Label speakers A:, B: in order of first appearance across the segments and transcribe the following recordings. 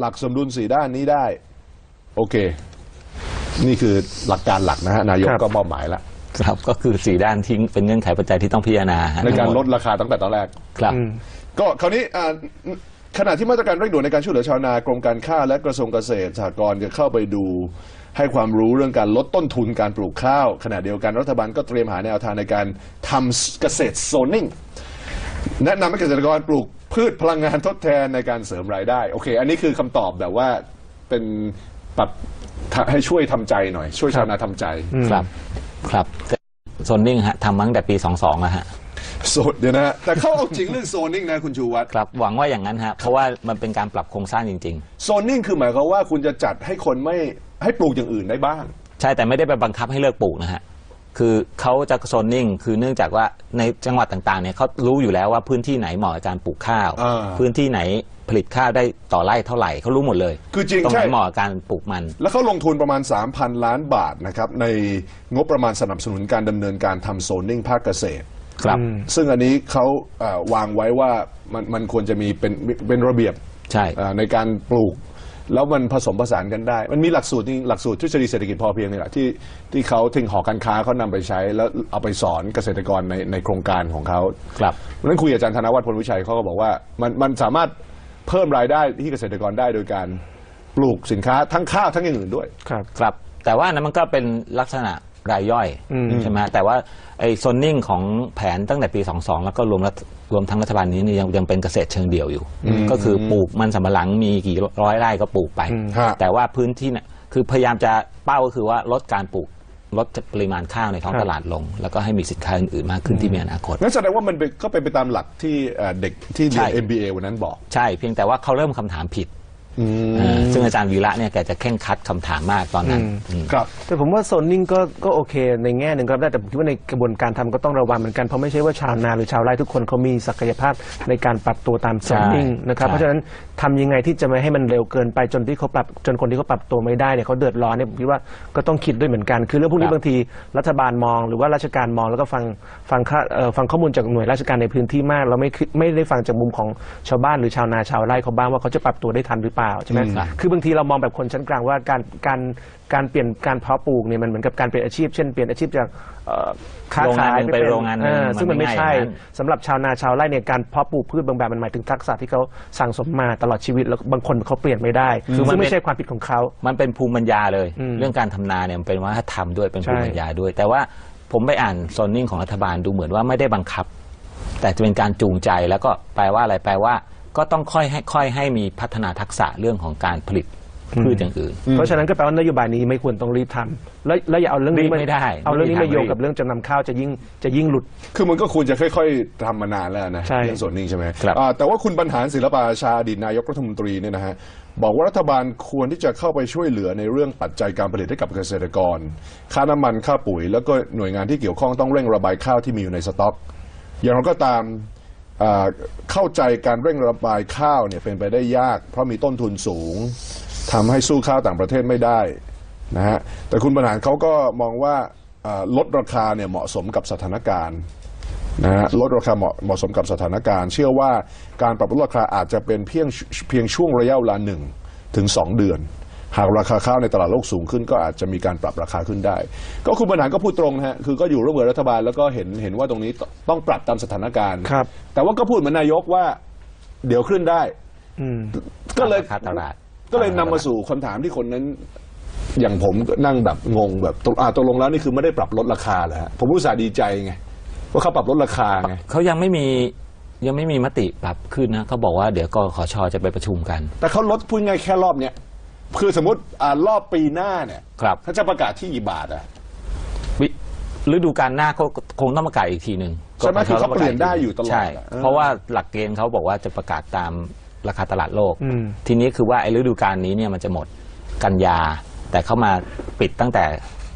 A: หลักสมดุลสีด้านนี้ได้ โอเค นี่คือหลักการหลักนะฮะนายก
B: ครับ
A: ก็มอบหมายแล้ว
C: ครับก็คือสี่ด้านทิ้งเป็นเงื่อนไขปัจจัยที่ต้องพิจารณาฮะ
A: ในการ
C: ทั้งหม
A: ลดราคาตั้งแต่ตอนแรก
C: ครับ
B: อืม
A: ก็คราวนี้อ่าขณะที่มาตรการเร่งด่วนในการช่วยเหลือชาวนากรมการข้าวและกระทรวงเกษตรสหกรณ์จะเข้าไปดูให้ความรู้เรื่องการลดต้นทุนการปลูกข้าว ขณะเดียวกันรัฐบาลก็เตรียมหาแนวทางในการทำเกษตรโซนนิ่ง แนะนำให้เกษตรกรปลูกพืชพลังงานทดแทนในการเสริมรายได้ โอเค อันนี้คือคำตอบแบบว่าเป็นปรับให้ช่วยทำใจหน่อย ช่วยชาวนาทำใจ
C: ครับครับโซนนิ่งฮะทำมาตั้งแต่ปี 22อะฮะ
A: โซนเดี๋ยวนะฮะแต่เขาเอาจริงเรื่องโซนนิ่งนะคุณชูวัตร
C: ครับหวังว่าอย่างนั้นฮะเพราะว่ามันเป็นการปรับโครงสร้างจริง
A: โซนนิ่งคือหมายความว่าคุณจะจัดให้คนไม่ให้ปลูกอย่างอื่นได้บ้าง
C: ๆ ใช่แต่ไม่ได้ไปบังคับให้เลิกปลูกนะฮะ คือเขาจะโซนนิ่ง คือเนื่องจากว่าในจังหวัดต่างๆเนี่ยเขารู้อยู่แล้วว่าพื้นที่ไหนเหมาะกับการปลูกข้าว
A: อ่า
C: พื้นที่ไหนผลิตข้าวได้ต่อไร่เท่าไหร่เขารู้หมดเลย
A: คือจริง
C: ตรงไห
A: ใช่
C: นเหมาะกับการปลูกมัน
A: แล้วเขาลงทุนประมาณ 3,000 ล้านบาทนะครับในงบประมาณสนับสนุนการดำเนินการทำโซนนิ่งภาคเกษตร
C: ครับ
A: ซึ่งอันนี้เขาเอ่อวางไว้ว่ามันมันควรจะมีเป็นเป็นระเบียบ
C: ใช่
A: เอ่อในการปลูก แล้วมันผสมผสานกันได้ มันมีหลักสูตรจริงหลักสูตรทฤษฎีเศรษฐกิจพอเพียงนี่แหละที่ที่เขาทิ้งหอการค้าเขานำไปใช้ แล้วเอาไปสอนเกษตรกรในในโครงการของเขา
C: ครับ
A: วันนั้นคุยกับอาจารย์ธนวัฒน์พลวิชัยเขาก็บอกว่ามันมันสามารถเพิ่มรายได้ที่เกษตรกรได้โดยการปลูกสินค้าทั้งข้าวทั้งอย่างอื่นด้วย
B: ครับ
C: ครับ แต่ว่านั้นมันก็เป็นลักษณะ รายย่อย
B: อืม
C: ใช่ไหมฮะแต่ว่าไอ้โซนนิ่งของแผนตั้งแต่ปี 22 แล้วก็รวมรัฐรวมทั้งรัฐบาลนี้เนี่ยยังยังเป็นเกษตรเชิงเดี่ยวอยู่ ก็คือปลูกมันสำปะหลังมีกี่ร้อยไร่ก็ปลูกไป
B: อืม
A: ฮะ
C: แต่ว่าพื้นที่เนี่ยคือพยายามจะเป้าก็คือว่าลดการปลูกลดปริมาณข้าวในท้อง
B: ครับ
C: ตลาดลง แล้วก็ให้มีสินค้าอื่นๆมากขึ้นที่มีอนาคต
A: งั้นแสดงว่ามันเป็นก็เป็นไปตามหลักที่เอ่อเด็กที่เรียน
C: ใช่
A: MBA วันนั้นบอก
C: ใช่เพียงแต่ว่าเขาเริ่มคำถามผิด อ่าซึ่งอาจารย์วีระเนี่ยแกจะเข่งครัดคำถามมากตอนนั้นอืม
A: ครับ
B: แต่ผมว่าโซนนิ่งก็ก็โอเคในแง่หนึ่งครับได้แต่ผมคิดว่าในกระบวนการทำก็ต้องระวังเหมือนกัน เพราะไม่ใช่ว่าชาวนาหรือชาวไร่ทุกคนเขามีศักยภาพในการปรับตัวตามโซนนิ่ง
C: ใช่
B: นะครับ
C: ใช่
B: เพราะฉะนั้นทำยังไงที่จะไม่ให้มันเร็วเกินไปจนที่เขาปรับจนคนที่เขาปรับตัวไม่ได้เนี่ยเขาเดือดร้อนเนี่ยผมคิดว่าก็ต้องคิดด้วยเหมือนกัน คือเรื่องพวกนี้บางทีรัฐบาลมอง หรือว่าราชการมองแล้วก็ฟังฟังข้าเอ่อฟังข้อมูลจากหน่วยราชการในพื้นที่มากเราไม่คิดไม่ได้ฟังจากมุมของชาวบ้านหรือชาวนาชาวไร่เขาบ้างว่าเขาจะปรับตัวได้ทันหรือเปล่าใช่ไหม
C: ครับ
B: คือบางทีเรามองแบบคนชั้นกลางว่าการการการเปลี่ยนการเพาะปลูกเนี่ยมันเหมือนกับการเปลี่ยนอาชีพ เช่นเปลี่ยนอาชีพจากเอ่อค้า
C: โรงงาน
B: ขาย
C: หนึ่งไปโรงงานหนึ่ง
B: เออ
C: มัน
B: ซึ่งมันไม่
C: ไม่
B: ใช่
C: ง่ายอย่างนั้น
B: สำหรับชาวนาชาวไร่เนี่ยการเพาะปลูกพืชบางแบบมันหมายถึงทักษะที่เขาสั่งสมมาตลอดชีวิตแล้วบางคนเขาเปลี่ยนไม่ได้
C: คือมัน
B: ซึ่ง
C: เป็น
B: ไม่ใช่ความผิดของเขา
C: มันเป็นภูมิปัญญาเลย
B: อืม
C: เรื่องการทำนาเนี่ยมันเป็นวัฒนธรรมด้วยเป็นภูมิ
B: ใช่
C: ปัญญาด้วย แต่ว่าผมไปอ่านโซนนิ่งของรัฐบาลดูเหมือนว่าไม่ได้บังคับ แต่จะเป็นการจูงใจแล้วก็แปลว่าอะไรแปลว่า ก็ต้องค่อยให้ค่อยให้มีพัฒนาทักษะเรื่องของการผลิตพืชอย่างอื่น
B: เพราะฉะนั้นก็แปลว่านโยบายนี้ไม่ควรต้องรีบทำแล้วแล้วอย่าเอาเรื่องนี้
C: รีบไม่ได้
B: เอาเรื่องนี้
C: ไม่
B: มา
C: มีทาง
B: โยง
C: รีบ
B: กับเรื่องจำนำข้าวจะยิ่งจะยิ่งหลุด
A: คือมันก็ควรจะค่อย ๆทำมานานแล้วนะ
B: ใช่
A: เรื่องส่วนนี้ใช่ไหม
C: ครับ
A: อ่าแต่ว่าคุณบรรหารศิลปอาชาอดีตนายกรัฐมนตรีเนี่ยนะฮะบอกว่ารัฐบาลควรที่จะเข้าไปช่วยเหลือในเรื่องปัจจัยการผลิตให้กับเกษตรกร ค่าน้ำมันค่าปุ๋ย แล้วก็หน่วยงานที่เกี่ยวข้องต้องเร่งระบายข้าวที่มีอยู่ในสต็อก อย่างไรก็ตามอ่า เข้าใจการเร่งระบายข้าวเนี่ยเป็นไปได้ยาก เพราะมีต้นทุนสูงทำให้สู้ข้าวต่างประเทศไม่ได้นะฮะแต่คุณบรรหารเขาก็มองว่าอ่าลดราคาเนี่ยเหมาะสมกับสถานการณ์นะฮะลดราคาเหมาะเหมาะสมกับสถานการณ์ เชื่อว่าการปรับลดราคาอาจจะเป็นเพียงเพียงช่วงระยะเวลาหนึ่งถึงสองเดือน หากราคาข้าวในตลาดโลกสูงขึ้นก็อาจจะมีการปรับราคาขึ้นได้ ก็คุณบรรหารก็พูดตรงนะฮะคือก็อยู่ร่วมกับรัฐบาลแล้วก็เห็นเห็นว่าตรงนี้ตต้องปรับตามสถานการณ์
B: ครับ
A: แต่ว่าก็พูดเหมือนนายกว่าเดี๋ยวขึ้นได้
B: อืม
A: ก็เลย
C: ราคาตลาด
A: ก็เลยนำมาสู่คำถามที่คนนั้น อย่างผมก็นั่งแบบงงแบบตกอ่าตกลงแล้วนี่คือไม่ได้ปรับลดราคาเหรอฮะผมรู้สึกดีใจไงว่าเขาปรับลดราคาไง
C: เขายังไม่มียังไม่มีมติปรับขึ้นนะเขาบอกว่าเดี๋ยวกขชจะไปประชุมกัน
A: แต่เขาลดพูดง่ายแค่รอบเนี้ย คือสมมติอ่ารอบปีหน้าเนี่ย
C: ครับ
A: เขาจะประกาศที่กี่บาทอะ
C: วิฤดูกาลหน้าเขาคงต้องประกาศอีกทีหนึ่ง
A: ใช่ไหม
C: กช
A: คือเขาเปลี่ยนได้อยู่ตลอด
C: ใช่
A: อะเออ
C: เพราะว่าหลักเกณฑ์เขาบอกว่าจะประกาศตามราคาตลาดโลก
B: อืม
C: ทีนี้คือว่าไอ้ฤดูกาลนี้เนี่ยมันจะหมดกันยา แต่เขามาปิดตั้งแต่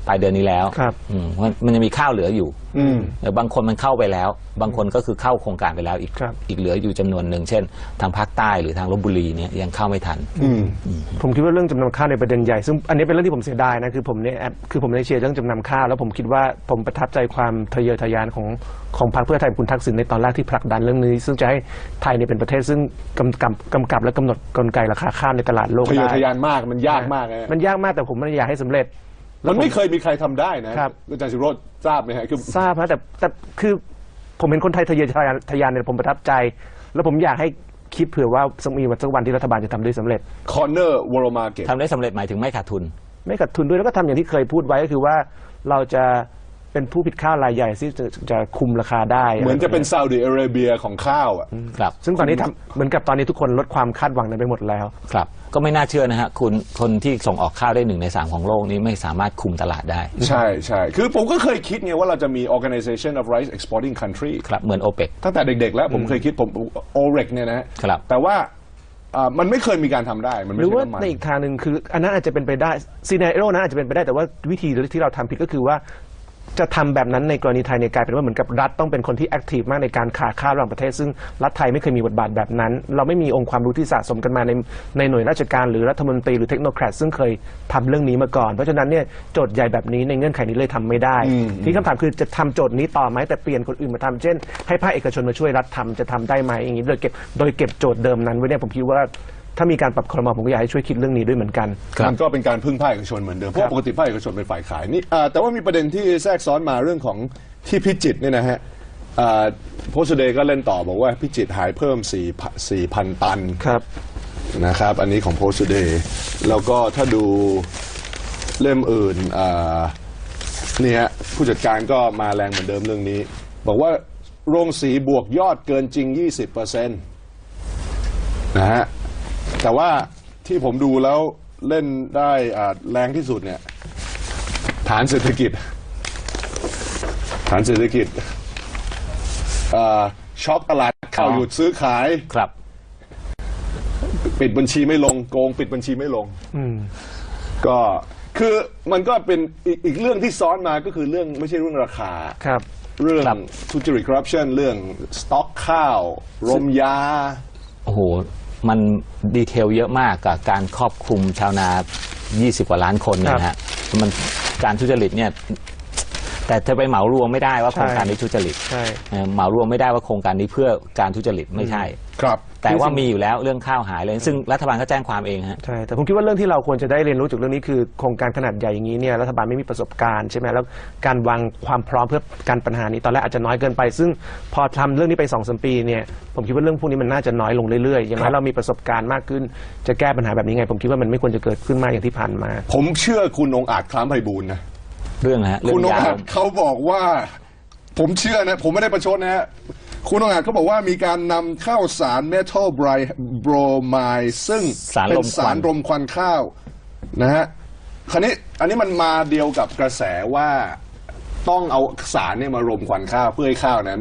C: ปลายเดือนนี้แล้ว
B: ครับ
C: อืมมันมันยังมีข้าวเหลืออยู่
A: อืม
C: เออบางคนมันเข้าไปแล้ว บางคนก็คือเข้าโครงการไปแล้วอีก
B: ครับ
C: อีกเหลืออยู่จำนวนหนึ่งเช่น ทางภาคใต้หรือทางลบบุรีเนี่ยยังเข้าไม่ทัน
A: อืม
B: ผมคิดว่าเรื่องจำนำข้าวในประเด็นใหญ่ ซึ่งอันนี้เป็นเรื่องที่ผมเสียดายนะคือผมเนี่ยแอบคือผมได้เชียร์เรื่องจำนำข้าวแล้วผมคิดว่าผมประทับใจความทะเยอทะยานของของพรรคเพื่อไทยคุณทักษิณในตอนแรกที่ผลักดันเรื่องนี้ ซึ่งจะให้ไทยเนี่ยเป็นประเทศซึ่งกำกับกำกับและกำหนดกลไกราคาข้าวในตลาดโลก
A: ทะเยอ
B: ได้
A: ทะยานมากมันยากมากนะ
B: มันยากมากแต่ผมไม่อยากให้สำเร็จ
A: มันไม่เคยมีใครทำได้นะครับ อาจารย์สิโรจน์ทราบไหมฮะคือ
B: ทราบนะแต่แต่คือผมเห็นคนไทยทะเยอทะยานทะยานเนี่ยผมประทับใจ แล้วผมอยากให้คิดเผื่อว่าสักมีวันสักวันที่รัฐบาลจะทำได้สำเร็จ
A: คอร์เนอร์วอลมาเก็ต
C: ทำได้สำเร็จหมายถึงไม่ขาดทุน
B: ไม่ขาดทุนด้วยแล้วก็ทำอย่างที่เคยพูดไว้ก็คือว่าเราจะ เป็นผู้ผิดข้าวรายใหญ่ที่จะจะคุมราคาได้
A: เหมือนจะเป็นซาอุดิอาระเบียของข้าวอะ
C: ครับ
B: ซึ่งตอนนี้ทำเหมือนกับตอนนี้ทุกคนลดความคาดหวังนั้นไปหมดแล้ว
C: ครับ ก็ไม่น่าเชื่อนะฮะคุณคนที่ส่งออกข้าวได้หนึ่งในสามของโลกนี้ไม่สามารถคุมตลาดได้
A: ใช่ใช่คือผมก็เคยคิดไงว่าเราจะมี Organization of Rice Exporting Country
C: ครับ เหมือนโอเปก
A: ตั้งแต่เด็กๆ แล้วผมเคยคิดผมโอเรกเนี่ยนะฮะ
C: ครับ
A: แต่ว่าอ่ามันไม่เคยมีการทำได้ มัน
B: ห
A: ไม่
B: รือ
A: ใช่
B: ว่า
A: น้ำมัน
B: ในอีกทางหนึ่งคือ อันนั้นอาจจะเป็นไปได้ซีเนโรนั้นอาจจะเป็นไปได้แต่ว่าวิธีที่เราทำผิดก็คือว่า จะทำแบบนั้นในกรณีไทยเนี่ยกลายเป็นว่าเหมือนกับรัฐต้องเป็นคนที่แอคทีฟมากในการขาข้าวระหว่างประเทศ ซึ่งรัฐไทยไม่เคยมีบทบาทแบบนั้น เราไม่มีองค์ความรู้ที่สะสมกันมาในในหน่วยราชการหรือรัฐมนตรีหรือเทคโนแครดซึ่งเคยทำเรื่องนี้มาก่อน เพราะฉะนั้นเนี่ยโจทย์ใหญ่แบบนี้ในเงื่อนไขนี้เลยทำไม่ได้ ที่คำถามคือจะทำโจทย์นี้ต่อไหมแต่เปลี่ยนคนอื่นมาทำเช่น ให้ภาคเอกชนมาช่วยรัฐทำจะทำได้ไหมอย่างนี้โดยเก็บโดยเก็บโจทย์เดิมนั้นไว้เนี่ยผมคิดว่า ถ้ามีการปรับครมผมก็อยากให้ช่วยคิดเรื่องนี้ด้วยเหมือนกัน
A: มันก็เป็นการพึ่งภาคเอกชนเหมือนเดิม เพราะว่าปกติภาคเอกชนเป็นฝ่ายขายนี่อ่าแต่ว่ามีประเด็นที่แทรกซ้อนมาเรื่องของที่พิจิตรเนี่ยนะฮะโพสเดย์ก็เล่นต่อบอกว่าพิจิตรหายเพิ่ม4 4,000 ตัน
B: ครับ
A: นะครับ อันนี้ของโพสเดย์แล้วก็ถ้าดูเล่มอื่นอ่านี่ฮะผู้จัดการก็มาแรงเหมือนเดิมเรื่องนี้ บอกว่าโรงสีบวกยอดเกินจริง 20%นะฮะ แต่ว่าที่ผมดูแล้วเล่นได้อ่าแรงที่สุดเนี่ย ฐานเศรษฐกิจ ฐานเศรษฐกิจอ่าช็อกตลาดข้าว
C: อ๋อ
A: หยุดซื้อขาย
C: ครับ
A: ปิดบัญชีไม่ลงโกงปิดบัญชีไม่ลง
B: อืม
A: ก็คือมันก็เป็นอีกอีกเรื่องที่ซ้อนมาก็คือเรื่องไม่ใช่เรื่องราคา
B: ครับ
A: เรื่อง
C: ครับ
A: ทุจริตคอร์รัปชันเรื่องสต็อกข้าว รมยา
C: โอ้โห มันดีเทลเยอะมากกับการครอบคลุมชาวนา 20 กว่าล้านคนเนี่ยนะฮะมันการทุจริตเนี่ยแต่จะไปเหมารวมไม่ได้ว่า
B: ใช่
C: โครงการนี้ทุจริต
B: ใช่
C: เอ่อเหมารวมไม่ได้ว่าโครงการนี้เพื่อการทุจริตไม่ใช่
A: ครับ
C: แต่ว่ามีอยู่แล้วเรื่องข้าวหายเลย ซึ่งรัฐบาลก็แจ้งความเองฮะ
B: ใช่แต่ผมคิดว่าเรื่องที่เราควรจะได้เรียนรู้จากเรื่องนี้คือโครงการขนาดใหญ่อย่างนี้เนี่ยรัฐบาลไม่มีประสบการณ์ใช่ไหมแล้วการวางความพร้อมเพื่อการปัญหานี้ตอนแรกอาจจะน้อยเกินไป ซึ่งพอทำเรื่องนี้ไปสองสมปีเนี่ยผมคิดว่าเรื่องพวกนี้มันน่าจะน้อยลงเรื่อยๆอย่างน้อยเรามีประสบการณ์มากขึ้นจะแก้ปัญหาแบบนี้ไง ผมคิดว่ามันไม่ควรจะเกิดขึ้นมากอย่างที่ผ่านมา
A: ผมเชื่อคุณองค์อาจคล้ามไพบูลย์นะ
C: เรื่องนะฮะเรื่
A: คุ
C: อ
A: ณ
C: ง
A: อง
C: ยา
A: ค์อาวจเขาบอกว่า ผมเชื่อนะ ผมไม่ได้ประชดนะฮะ คุณองค์อาจเขาบอกว่ามีการนำเข้าสารเมทัลไบรโบรไมด์ซึ่ง
C: สาร
A: เป็
C: ล
A: น
C: มค
A: สา
C: วั
A: ร
C: น
A: รมควันข้าวนะฮะคราวนี้อันนี้มันมาเดียวกับกระแสว่าต้องเอาสารเนี่ยมารมควันข้าวเพื่อให้ข้าวนั้น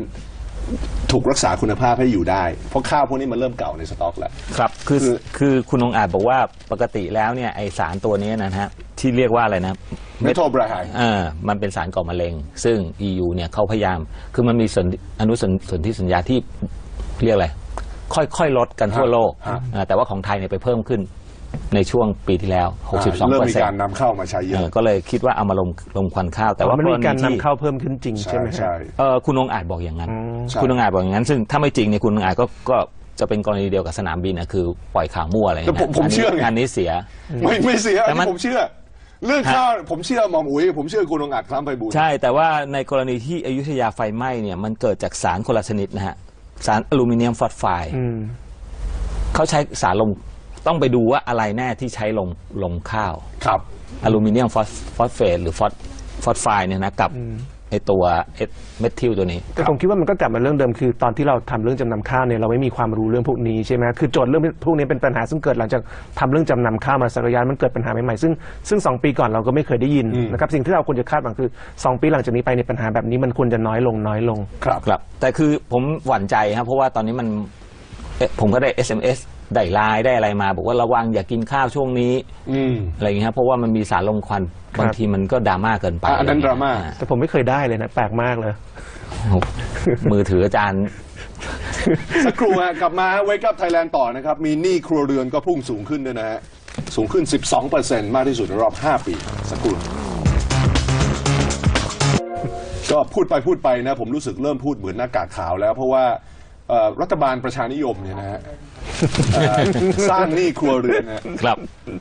A: ถูกรักษาคุณภาพให้อยู่ได้ เพราะข้าวพวกนี้มันเริ่มเก่าในสต็อกแล้ว
C: ครับคือ
A: คือ
C: คือคุณองค์อาจบอกว่าปกติแล้วเนี่ยไอสารตัวนี้นะฮะที่เรียกว่าอะไรนะ
A: เมทัลไบรไฮ
C: เออมันเป็นสารก่อมะเร็ง ซึ่ง EU เนี่ยเขาพยายาม คือมันมีสนอนุสนสนธิสัญญาที่เรียกอะไร ค่อยๆ ลดกันทั่วโลก
A: ฮะ
C: อ่าแต่ว่าของไทยเนี่ยไปเพิ่มขึ้นในช่วงปีที่แล้ว 62
A: เริ่ม
C: เปอร์
A: มี
C: เซ็น
A: การ
C: ต์
A: นำเข้ามาใช้เยอะ
C: ก็เลยคิดว่าเอามาลงลงควันข้าว แต่ว่า
B: มัน
C: ก
B: มี
C: รณี
B: การนำ
C: ที่
B: เข้าเพิ่มขึ้นจริงใช่
A: ใช่
B: ไหมฮะ
A: ใช่
C: เออคุณองค์อาจบอกอย่างนั้น
A: ใช่
C: คุณองค์อาจบอกอย่างนั้น ซึ่งถ้าไม่จริงเนี่ยคุณองค์อาจก็ก็จะเป็นกรณีเดียวกับสนามบินนะคือปล่อยข่าวมั่วอะไรอย่าง
A: แต่
C: เงี้ย
A: ผมผมเชื่อไง
C: งานนี้เสีย
A: ไม่ไม่เสีย
C: แต่
A: อัน
C: มั
A: นี้
C: น
A: ผมเชื่อ เรื่องข้าวผมเชื่อหมอมอุ๋ยผมเชื่อคุณองค์อาจคล้ามไพบูลย์
C: ใช่แต่ว่าในกรณีที่อยุธยาไฟไหม้เนี่ยมันเกิดจากสารคนละชนิดนะฮะสารอลูมิเนียมฟอสไฟด์
B: อืม
C: เขาใช้สารลงต้องไปดูว่าอะไรแน่ที่ใช้ลงลงข้าว
A: ครับ
C: อลูมิเนียมฟอสฟอสเฟตหรือฟอสฟอสไฟด์เนี่ยนะกับ ไอตัวเอทเมทิลตัวนี้
B: แต่ผมคิดว่ามันก็กลับมาเรื่องเดิมคือตอนที่เราทำเรื่องจำนำข้าวเนี่ยเราไม่มีความรู้เรื่องพวกนี้ใช่ไหมคือโจทย์เรื่องพวกนี้เป็นปัญหาซึ่งเกิดหลังจากทำเรื่องจำนำข้าวมาสักระยะมันเกิดปัญหาใหม่ๆซึ่งซึ่งสองปีก่อนเราก็ไม่เคยได้ยินนะครับสิ่งที่เราควรจะคาดหวังคือสองปีหลังจากนี้ไปในยปัญหาแบบนี้มันควรจะน้อยลงน้อยลง
A: ครับ
C: ครับแต่คือผมหวั่นใจครับเพราะว่าตอนนี้มันเอ๊ะผมก็ได้ SMS ได้ไลน์ได้อะไรมาบอกว่าระวังอย่ากินข้าวช่วงนี้
A: อืม
C: อะไรอย่างเงี้ยครับเพราะว่ามันมีสารลมควันบางทีมันก็ดราม่าเกินไป
A: อะอันนั้นดราม่า
C: อ่
B: แต่ผมไม่เคยได้เลยนะแปลกมากเลย
C: มือถืออาจารย์
A: สักครู่ฮะกลับมาเวกับไทยแลนด์ต่อนะครับ มีหนี้ครัวเรือนก็พุ่งสูงขึ้นด้วยนะฮะ สูงขึ้น 12%มากที่สุดในรอบ 5 ปี สักครู่ ก็พูดไปพูดไปนะ ผมรู้สึกเริ่มพูดเหมือนหน้ากากขาวแล้ว เพราะว่าเอ่อรัฐบาลประชานิยมเนี่ยนะฮะเอ่อ สร้างหนี้ครัวเรือนนะ
C: ครับ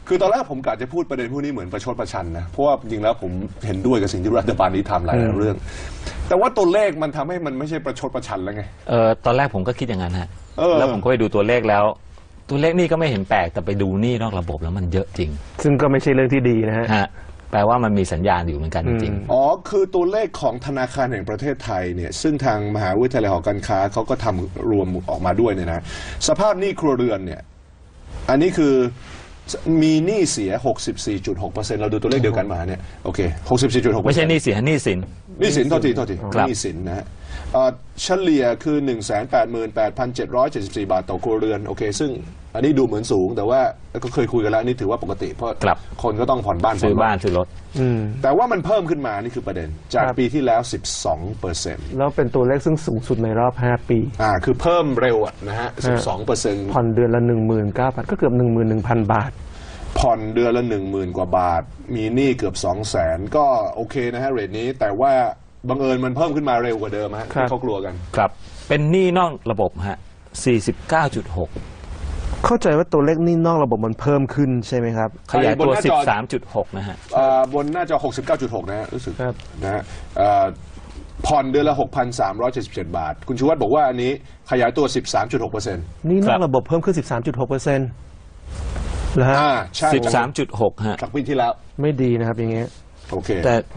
A: คือตอนแรกผมกะจะพูดประเด็นพวกนี้เหมือนประชดประชันนะเพราะว่าจริงๆแล้วผมเห็นด้วยกับสิ่งที่รัฐบาลนี้ทำหลายๆเรื่อง แต่ว่าตัวเลขมันทำให้มันไม่ใช่ประชดประชันแล้วไง
C: เออตอนแรกผมก็คิดอย่างนั้นฮะ
A: เออ
C: แล้วผมก็ไปดูตัวเลขแล้ว ตัวเลขนี่ก็ไม่เห็นแปลก แต่ไปดูหนี่นอกระบบแล้วมันเยอะจริง
B: ซึ่งก็ไม่ใช่เรื่องที่ดีนะฮะ
C: ฮะ แปลว่ามันมีสัญญาณอยู่เหมือนกันจริง
A: อ๋อ คือตัวเลขของธนาคารแห่งประเทศไทยเนี่ย ซึ่งทางมหาวิทยาลัยหอการค้าเขาก็ทำรวมออกมาด้วยเนี่ยนะ สภาพหนี้ครัวเรือนเนี่ย อันนี้คือมีหนี้เสีย 64.6%เราดูตัวเลขเดียวกันมาเนี่ย โอเค 64.6%
C: ไม่ใช่หนี่เสียหนี่สิน
A: หนี้สินโทษทีโทษที
C: ครับ
A: หนี้สินนะฮะ เอ่อเฉลี่ยคือ 188,774 บาทต่อครัวเรือนโอเค ซึ่งอันนี้ดูเหมือนสูง แต่ว่าก็เคยคุยกันแล้วอันนี่ถือว่าปกติ เพราะ
C: ครับ
A: คนก็ต้องผ่อนบ้าน
C: ซื้อ
A: ผ่รถ
C: บ้านซื้อรถ
B: อืม
A: แต่ว่ามันเพิ่มขึ้นมา นี่คือประเด็น จาก
B: ครับ
A: ปีที่แล้ว 12เปอร์เซ็นต์
B: แล้วเป็นตัวเลขซึ่งสูงสุดในรอบ 5 ปี
A: อ่า คือเพิ่มเร็วอะนะฮะ 12เปอร์เซ็นต์
B: ผ่อนเดือนละ 19,000 ก็เกือบ 11,000 บาท
A: ผ่อนเดือนละ 1 0,000 กว่าบาท มีหนี้เกือบ 2 0 0แสนก็โอเคนะฮะ เรทนี้ แต่ว่า บังเอิญมันเพิ่มขึ้นมาเร็วกว่าเดิมฮะ
B: ครับ
A: ที่เขากลัวกัน
C: ครับ เป็นหนี้นอกระบบฮะ 49.6
B: เข้าใจว่าตัวเลขหนี่นอกระบบมันเพิ่มขึ้นใช่ไหมครับ
C: ขยายตัว
A: บนหน้าจอ
C: 13.6 นะฮะ
A: อ่าบนหน้าจอ 69.6 นะฮะรู้สึก
B: ครับ
A: นะฮะอ่าผ่อนเดือนละ 6,377 บาท คุณชูวัตรบอกว่าอันนี้ขยายตัว 13.6เปอร์เซ็นต์
B: นี่น
C: ครั
B: อก
C: บ
B: ระบบเพิ่มขึ้น 13.6เปอร์เซ็นต์เหรอฮะ
A: อ่าใช่
C: 13.6 ฮะ
A: จากปีที่แล้ว
B: ไม่ดีนะครับอย่างเงี้ย
A: โอเค
C: แต่ห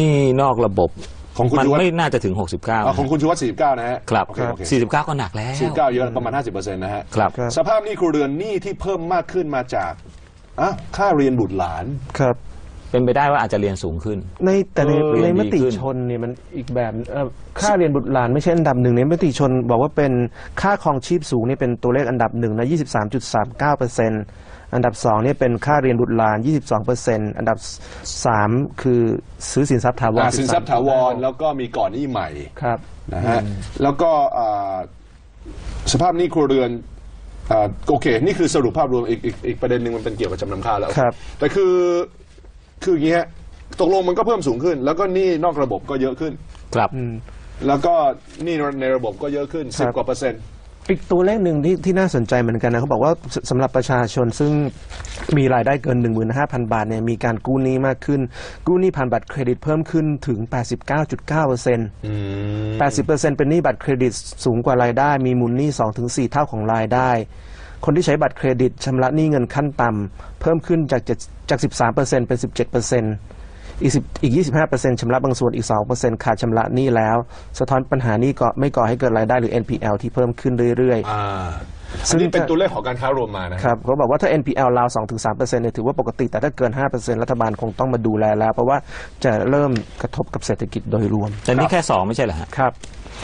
C: นี่นอกระบบ
A: ของคุณ
C: มัน
A: ชูวัตร
C: ไม่น่าจะถึง 69
A: อ่าของคุณชูวัตร49 นะฮะ
C: ครับ
A: โอเคโอเค
C: 49 ก็หนักแล้ว
A: 49 เยอะประมาณ 50%นะฮะ
C: ครับ
B: ครับ
A: สภาพหนี้ครัวเรือนหนี้ที่เพิ่มมากขึ้นมาจากอะค่าเรียนบุตรหลาน
B: ครับ
C: เป็นไปได้ว่าอาจจะเรียนสูงขึ้น
B: ในแต่ใน
A: เออ
B: ในมติ
C: ดีขึ้น
B: ชนเนี่ยมันอีกแบบเอ่อค่าเรียนบุตรหลานไม่ใช่อันดับหนึ่งในมติชนบอกว่าเป็นค่าครองชีพสูงเนี่ยเป็นตัวเลขอันดับหนึ่งนะ 23.39เปอร์เซ็นต์ อันดับสองเนี่ยเป็นค่าเรียนบุตรหลาน 22เปอร์เซ็นต์อันดับสามคือซื้อสินทรัพย์ถาวร
A: อ่าสินทรัพย์ถาวรแล้วก็มีก่อนหนี้ใหม่
B: ครับ
A: นะฮะแล้วก็อ่าสภาพหนี้ครัวเรือนอ่าโอเค นี่คือสรุปภาพรวมอีกอีกอีกประเด็นหนึ่งมันเป็นเกี่ยวกับจำนำข้าวแล้ว
B: ครับ
A: แต่คือคืออย่างนี้ฮะตกลงมันก็เพิ่มสูงขึ้น แล้วก็หนี้นอกระบบก็เยอะขึ้น
C: ครับ
A: แล้วก็หนี้ในระบบก็เยอะขึ้นสิบกว่าเปอร์เซ็นต์
B: อีกตัวเลขหนึ่งที่ที่น่าสนใจเหมือนกันนะเขาบอกว่าสสำหรับประชาชนซึ่งมีรายได้เกิน 15,000 บาทเนี่ยมีการกู้หนี้มากขึ้น กู้หนี้ผ่านบัตรเครดิตเพิ่มขึ้นถึง 89.9%เปอร์เซ็นต์80%เป็นหนี้บัตรเครดิตสูงกว่ารายได้ มีมูลหนี้2-4 เท่าของรายได้ คนที่ใช้บัตรเครดิตชำระหนี้เงินขั้นต่ำเพิ่มขึ้นจาก7จาก 13%เป็น 17% อีก10อีก 25%ชำระบางส่วนอีก 2%ขาดชำระหนี้แล้ว สะท้อนปัญหาหนี้ก็ไม่ก่อให้เกิดรายได้หรือ NPL ที่เพิ่มขึ้นเรื่อย
A: อ่า
B: ซึ่
A: ซึ่
B: ง
A: งนี่เป็นตัวเลขของการค้ารวมมานะ
B: ๆ ครับเขาบอกว่าถ้า NPL ราว 2-3%เนี่ยถือว่าปกติแต่ถ้าเกิน 5%รัฐบาลคงต้องมาดูแลแล้ว เพราะว่าจะเริ่มกระทบกับเศรษฐกิจโดยรวม
C: แต่นี่แค่2ไม่ใช่เหรอฮะ
B: ครับ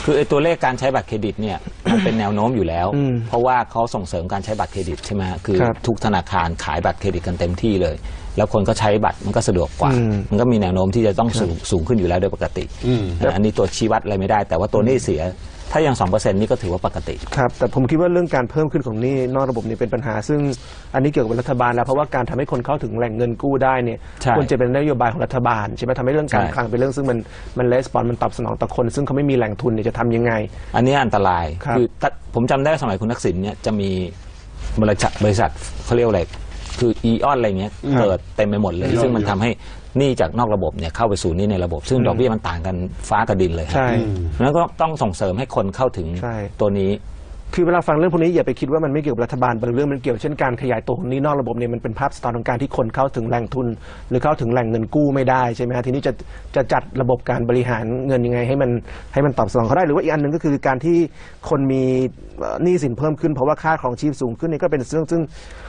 C: คือไอ้ตัวเลขการใช้บัตรเครดิตเนี่ย มันเป็นแนวโน้มอยู่แล้ว
B: อืม
C: เพราะว่าเขาส่งเสริมการใช้บัตรเครดิตใช่ไหมฮะคือ
B: ครับ
C: ทุกธนาคารขายบัตรเครดิตกันเต็มที่เลย แล้วคนก็ใช้บัตรมันก็สะดวกกว่า
B: อืม
C: มันก็มีแนวโน้มที่จะต้องสูงสูงขึ้นอยู่แล้วโดยปกติ
A: อืม
C: นะอันนี้ตัวชี้วัดอะไรไม่ได้ แต่ว่าตัวหนี้เสีย ถ้ายังสองเปอร์เซ็นต์นี่ก็ถือว่าปกติ
B: ครับแต่ผมคิดว่าเรื่องการเพิ่มขึ้นของหนี้นอกระบบเนี่ยเป็นปัญหา ซึ่งอันนี้เกี่ยวกับรัฐบาลแล้วเพราะว่าการทำให้คนเข้าถึงแหล่งเงินกู้ได้เนี่ย
C: ใช่
B: ควรจะเป็นนโยบายของรัฐบาลใช่ไหมทำให้เรื่องการ
C: ใช่
B: คลังเป็นเรื่องซึ่งมันมันレスปอนมันตอบสนองต่อคน ซึ่งเขาไม่มีแหล่งทุนเนี่ยจะทำยังไง
C: อันนี้อันตราย
B: ครับ
C: อถ้าผมจำได้สมัยคุณทักษิณเนี่ยจะมีบริษัทบริษัทเขาเรียกว่าอะไรคืออีออนอะไรเงี้ยเกิดเต็มไปหมดเลย
A: เยอะ
C: ซึ่งมัน
A: เยอะ
C: ทำให้ หนี้จากนอกระบบเนี่ยเข้าไปสู่หนี้ในระบบ ซึ่งดอกเบี้ยมันต่างกันฟ้ากับดินเลยครับ
B: ใช่
C: แล้วก็ต้องส่งเสริมให้คนเข้าถึง
B: ใช่
C: ตัวนี้
B: คือเวลาฟังเรื่องพวกนี้อย่าไปคิดว่ามันไม่เกี่ยวกับรัฐบาลบางเรื่องมันเกี่ยวเช่นการขยายตัวของหนี้นอกระบบเนี่ยมันเป็นภาพสะท้อนของการที่คนเข้าถึงแหล่งทุน หรือเข้าถึงแหล่งเงินกู้ไม่ได้ใช่ไหมฮะทีนี้จะจะจัดระบบการบริหารเงินยังไงให้มันให้มันตอบสนองเขาได้หรือว่าอีกอันหนึ่งก็คือการที่คนมีเอ่อหนี้สินเพิ่มขึ้นเพราะว่าค่าของชีพสูงขึ้นเนี่ยก็เป็นเรื่องซึ่ง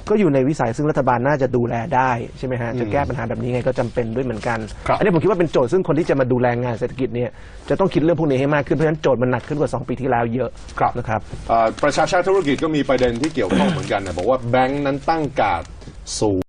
B: ก็อยู่ในวิสัยซึ่งรัฐบาลน่าจะดูแลได้ใช่ไหมฮะจะแก้ปัญหาแบบนี้ไงก็จำเป็นด้วยเหมือนกัน
A: ครับ
B: อันนี้ผมคิดว่าเป็นโจทย์ซึ่งคนที่จะมาดูแลงานเศรษฐกิจเนี่ยจะต้องคิดเรื่องพวกนี้ให้มากขึ้นเพราะฉะนั้นโจทย์มันหนักขึ้นกว่าสองปีที่แล้วเยอะ
A: ครับ
B: นะครับ
A: อ่าประชาชาติธุรกิจก็มีประเด็นที่เกี่ยวข้องเหมือนกันนะบอกว่าแบงก์นั้นตั้งกาดสูง